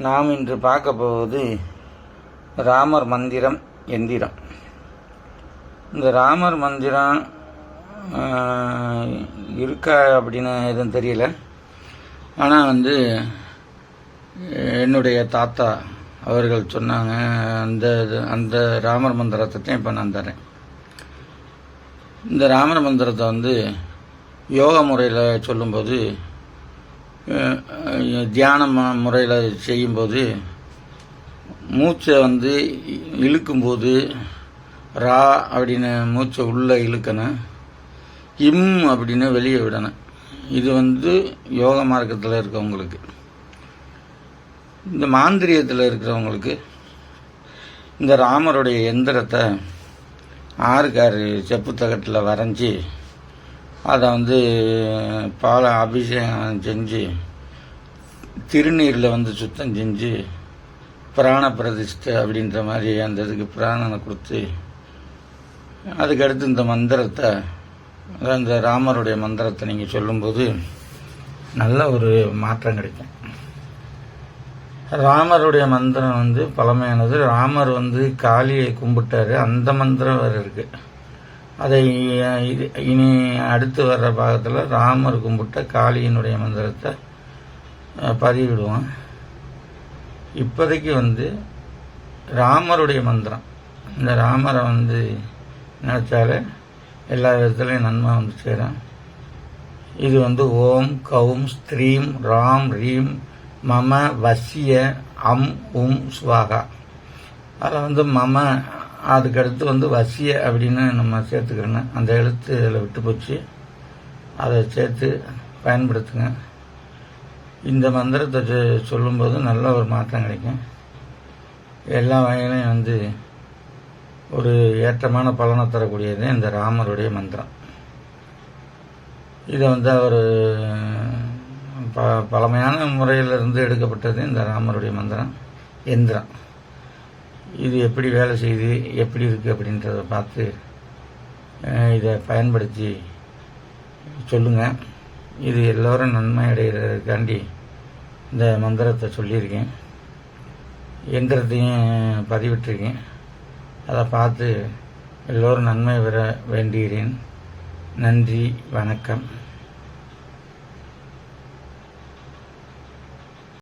நாம் இன்று பார்க்க போவது ராமர் மந்திரம் எந்திரம். இந்த ராமர் மந்திரம் இருக்கா அப்படின்னு எதுவும் தெரியல. ஆனால் வந்து என்னுடைய தாத்தா அவர்கள் சொன்னாங்க அந்த இது- அந்த ராமர் மந்திரத்தை தான் இப்போ நான் தரேன் இந்த ராமர் மந்திரத்தை வந்து யோகா முறையில் சொல்லும்போது தியான முறையில் செய்யும்போது மூச்சை வந்து இழுக்கும்போது ரா அப்படின்னு மூச்சை உள்ளே இழுக்கணும் இம் அப்படின்னு வெளியே விடணும் இது வந்து யோக மார்க்கத்தில் இருக்கவங்களுக்கு இந்த மாந்திரியத்தில் இருக்கிறவங்களுக்கு இந்த ராமருடைய எந்திரத்தை ஆறுக்காரு செப்பு தகட்டில் வரைஞ்சி அதை வந்து பால அபிஷேகம் செஞ்சு திருநீரில் வந்து சுத்தம் செஞ்சு பிராண பிரதிஷ்டை அப்படின்ற மாதிரி அந்த இதுக்கு பிராணனை கொடுத்து அதுக்கடுத்து இந்த மந்திரத்தை அந்த ராமருடைய மந்திரத்தை நீங்கள் சொல்லும்போது நல்ல ஒரு மாற்றம் கிடைக்கும். ராமருடைய மந்திரம் வந்து பழமையானது. ராமர் வந்து காளியை கும்பிட்டாரு. அந்த மந்திரம் வேறு இருக்குது அதை இது- இனி அடுத்து வர்ற பாகத்தில் ராமர் கும்பிட்ட காளியினுடைய மந்திரத்தை பதிவிடுவோம். இப்போதைக்கு வந்து ராமருடைய மந்திரம். இந்த ராமரை வந்து நினச்சாலே எல்லா விதத்துலையும் நன்மை வந்து சேரும். இது வந்து ஓம் கவும் ஸ்திரீம் ராம் ரீம் மம வசிய அம் உம் ஸ்வாகா அதில் வந்து மம அதுக்கடுத்து வந்து வசிய அப்படின்னு நம்ம சேர்த்துக்கிறோங்க அந்த எழுத்து இதில் விட்டு போச்சு. அதை சேர்த்து பயன்படுத்துங்க. இந்த மந்திரத்தை சொல்லும்போது நல்ல ஒரு மாற்றம் கிடைக்கும். எல்லா வகையிலையும் வந்து ஒரு ஏற்றமான பலனை தரக்கூடியது இந்த ராமருடைய மந்திரம். இதை வந்து அவர் ப பழமையான முறையிலிருந்து எடுக்கப்பட்டது இந்த ராமருடைய மந்திரம் எந்திரம். இது எப்படி வேலை செய்யுது எப்படி இருக்குது அப்படின்றத பார்த்து இதை பயன்படுத்தி சொல்லுங்கள் இது எல்லோரும் நன்மை அடைகிறதுக்காண்டி இந்த மந்திரத்தை சொல்லியிருக்கேன். எந்திரத்தையும் பதிவிட்டிருக்கேன். அதை பார்த்து எல்லோரும் நன்மை பெற வேண்டுகிறேன் நன்றி வணக்கம்.